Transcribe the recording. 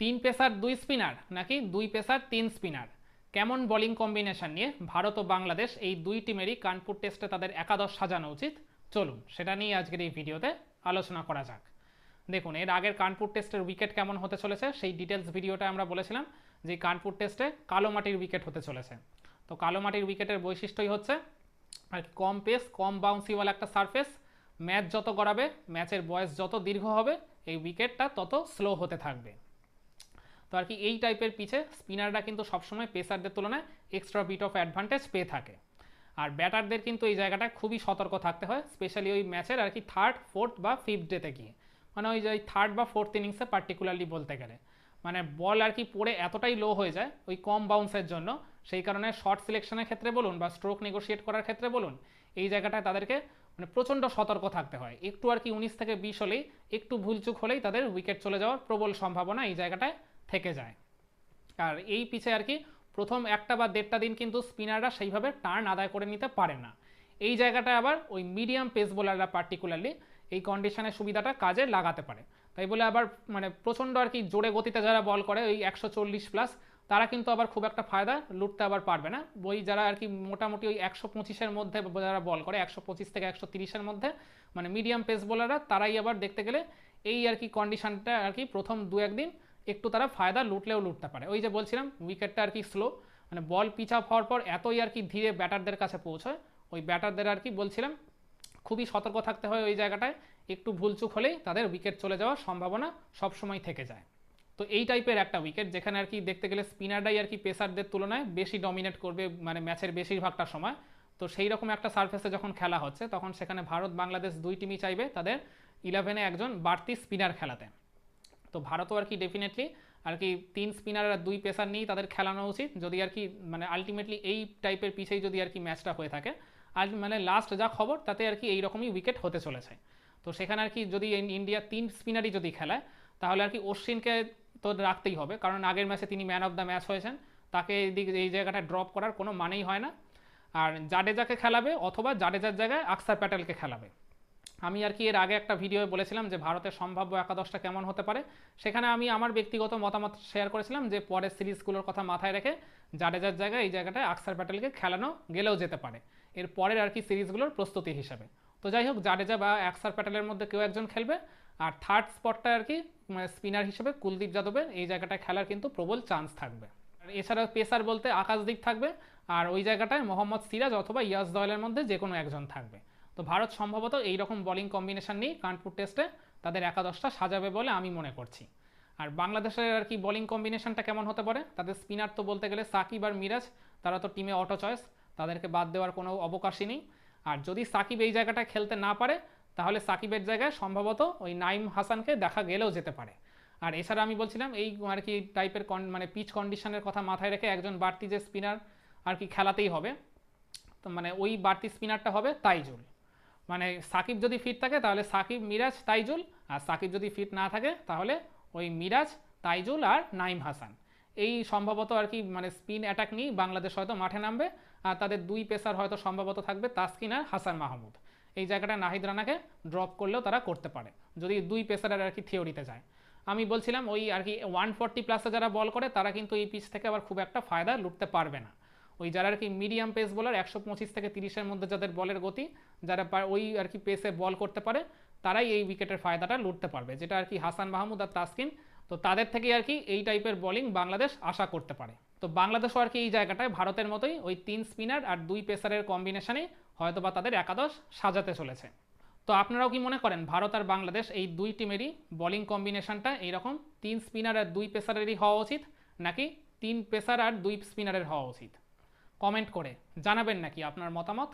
তিন পেসার, দুই স্পিনার নাকি দুই পেসার, তিন স্পিনার? কেমন বোলিং কম্বিনেশন নিয়ে ভারত ও বাংলাদেশ এই দুই টিমেরই কানপুর টেস্টে তাদের একাদশ সাজানো উচিত? চলুন, সেটা নিয়ে আজকের এই ভিডিওতে আলোচনা করা যাক। দেখুন, এর আগের কানপুর টেস্টের উইকেট কেমন হতে চলেছে সেই ডিটেলস ভিডিওটা আমরা বলেছিলাম যে কানপুর টেস্টে কালো মাটির উইকেট হতে চলেছে। তো কালো মাটির উইকেটের বৈশিষ্ট্যই হচ্ছে আর কম পেস কম বাউন্সিওয়ালা একটা সারফেস ম্যাচ যত গড়াবে ম্যাচের বয়স যত দীর্ঘ হবে, এই উইকেটটা তত স্লো হতে থাকবে। তো আর কি এই টাইপের পিছে স্পিনাররা কিন্তু সবসময় পেসারদের তুলনায় এক্সট্রা বিট অফ অ্যাডভান্টেজ পেয়ে থাকে। আর ব্যাটারদের কিন্তু এই জায়গাটায় খুবই সতর্ক থাকতে হয় স্পেশালি ওই ম্যাচের আর কি থার্ড ফোর্থ বা ফিফথ ডেতে গিয়ে। মানে ওই যে থার্ড বা ফোর্থ ইনিংসে পার্টিকুলারলি বলতে গেলে। মানে বল আর কি পড়ে এতটাই লো হয়ে যায় ওই কম বাউন্সের জন্য, সেই কারণে শর্ট সিলেকশনের ক্ষেত্রে বলুন বা স্ট্রোক নেগোশিয়েট করার ক্ষেত্রে বলুন, এই জায়গাটায় তাদেরকে মানে প্রচণ্ড সতর্ক থাকতে হয়। একটু আর কি উনিশ থেকে বিশ হলেই, একটু ভুলচুক হলেই তাদের উইকেট চলে যাওয়ার প্রবল সম্ভাবনা এই জায়গাটায় থেকে যায়। আর এই পিছে আর কি, প্রথম একটা বা দেড়টা দিন কিন্তু স্পিনাররা সেইভাবে টার্ন আদায় করে নিতে পারে না। এই জায়গাটায় আবার ওই মিডিয়াম পেস বোলাররা পার্টিকুলারলি এই কন্ডিশনের সুবিধাটা কাজে লাগাতে পারে। তাই বলে আবার মানে প্রচণ্ড আর কি জোরে গতিতে যারা বল করে, ওই একশো চল্লিশ প্লাস তারা কিন্তু আবার খুব একটা ফায়দা লুটতে আবার পারবে না। ওই যারা আর কি মোটামুটি ওই একশো পঁচিশের মধ্যে যারা বল করে, একশো পঁচিশ থেকে একশো তিরিশের মধ্যে মানে মিডিয়াম পেস বোলাররা তারাই আবার দেখতে গেলে এই আর কি কন্ডিশনটা আর কি প্রথম দু একদিন একটু তারা ফায়দা লুটলেও লুটতে পারে। ওই যে বলছিলাম উইকেটটা আর কি স্লো মানে বল পিচ আপ হওয়ার পর এতই আর কি ধীরে ব্যাটারদের কাছে পৌঁছয়, ওই ব্যাটারদের আর কি বলছিলাম, খুবই সতর্ক থাকতে হয় ওই জায়গাটায়, একটু ভুলচুক হলেই তাদের উইকেট চলে যাওয়ার সম্ভাবনা সবসময় থেকে যায়। তো এই টাইপের একটা উইকেট যেখানে আর কি দেখতে গেলে স্পিনারটাই আর কি পেসারদের তুলনায় বেশি ডমিনেট করবে মানে ম্যাচের বেশিরভাগটা সময়। তো সেই রকম একটা সার্ফেসে যখন খেলা হচ্ছে, তখন সেখানে ভারত বাংলাদেশ দুই টিমই চাইবে তাদের ইলেভেনে একজন বাড়তি স্পিনার খেলাতে। তো ভারতও আর কি ডেফিনেটলি আর কি তিন স্পিনার আর দুই পেসার নিয়েই তাদের খেলানো উচিত। যদি আর কি মানে আলটিমেটলি এই টাইপের পিছেই যদি আর কি ম্যাচটা হয়ে থাকে আর মানে লাস্ট যা খবর তাতে আর কি এইরকমই উইকেট হতে চলেছে। তো সেখানে আর কি যদি ইন্ডিয়া তিন স্পিনারই যদি খেলায়, তাহলে আর কি অশ্বিনকে তো রাখতেই হবে। কারণ আগের ম্যাচে তিনি ম্যান অফ দ্য ম্যাচ হয়েছেন। তাকে এই দিক, এই জায়গাটা ড্রপ করার কোনো মানেই হয় না। আর জাডেজাকে খেলাবে অথবা জাডেজার জায়গায় আকসার প্যাটেলকে খেলাবে। আমি আর কি এর আগে একটা ভিডিও বলেছিলাম যে ভারতের সম্ভাব্য একাদশটা কেমন হতে পারে। সেখানে আমি আমার ব্যক্তিগত মতামত শেয়ার করেছিলাম যে পরের সিরিজগুলোর কথা মাথায় রেখে জাডেজার জায়গায় এই জায়গাটায় আকসার প্যাটেলকে খেলানো গেলেও যেতে পারে। এর পরের আর কি সিরিজগুলোর প্রস্তুতি হিসাবে। তো যাই হোক, জাডেজা বা আকসার প্যাটেলের মধ্যে কেউ একজন খেলবে। আর থার্ড স্পটটা আর কি স্পিনার হিসেবে কুলদীপ যাদবের এই জায়গাটায় খেলার কিন্তু প্রবল চান্স থাকবে। আর এছাড়া পেসার বলতে আকাশদীপ থাকবে। আর ওই জায়গাটায় মোহাম্মদ সিরাজ অথবা ইয়াস দয়েলের মধ্যে যে কোনো একজন থাকবে। তো ভারত সম্ভবত এই রকম বোলিং কম্বিনেশন নিয়ে কানপুর টেস্টে তাদের একাদশটা সাজাবে বলে আমি মনে করছি। আর বাংলাদেশের আর কি বোলিং কম্বিনেশনটা কেমন হতে পারে? তাদের স্পিনার তো বলতে গেলে সাকিব আর মিরাজ, তারা তো টিমে অটো চয়েস তাদেরকে বাদ দেওয়ার কোনো অবকাশই নেই। আর যদি সাকিব এই জায়গাটায় খেলতে না পারে, তাহলে সাকিবের জায়গায় সম্ভবত ওই নাইম হাসানকে দেখা গেলেও যেতে পারে। আর এছাড়া আমি বলছিলাম, এই আর কি টাইপের কন মানে পিচ কন্ডিশনের কথা মাথায় রেখে একজন বাড়তি যে স্পিনার আর কি খেলাতেই হবে, তো মানে ওই বাড়তি স্পিনারটা হবে তাইজুল। মানে সাকিব যদি ফিট থাকে, তাহলে সাকিব, মিরাজ, তাইজুল, আর সাকিব যদি ফিট না থাকে, তাহলে ওই মিরাজ, তাইজুল আর নাইম হাসান। এই সম্ভবত আর কি মানে স্পিন অ্যাটাক নিয়ে বাংলাদেশ হয়তো মাঠে নামবে, আর তাদের দুই পেসার হয়তো সম্ভবত থাকবে তাসকিন আর হাসান মাহমুদ। এই জায়গাটা নাহিদ রানাকে ড্রপ করলেও তারা করতে পারে, যদি দুই পেসারের আর কি থিওরিতে যায়। আমি বলছিলাম ওই আর কি ওয়ান ফর্টি প্লাসে যারা বল করে, তারা কিন্তু এই পিচ থেকে আবার খুব একটা ফায়দা লুটতে পারবে না। ওই যারা আর কি মিডিয়াম পেস বলার একশো পঁচিশ থেকে তিরিশের মধ্যে যাদের বলের গতি, যারা ওই আর কি পেসে বল করতে পারে, তারাই এই উইকেটের ফায়দাটা লুটতে পারবে, যেটা আর কি হাসান মাহমুদ আর তাসকিন। তো তাদের থেকে আর কি এই টাইপের বোলিং বাংলাদেশ আশা করতে পারে। তো বাংলাদেশও আর কি এই জায়গাটায় ভারতের মতোই ওই তিন স্পিনার আর দুই পেসারের কম্বিনেশনেই হয়তো বা তাদের একাদশ সাজাতে চলেছে। তো আপনারাও কি মনে করেন, ভারত আর বাংলাদেশ এই দুই টিমেরই বোলিং কম্বিনেশনটা এইরকম, তিন স্পিনার আর দুই পেসারেরই হওয়া উচিত, নাকি তিন পেসার আর দুই স্পিনারের হওয়া উচিত? কমেন্ট করে জানাবেন নাকি আপনার মতামত?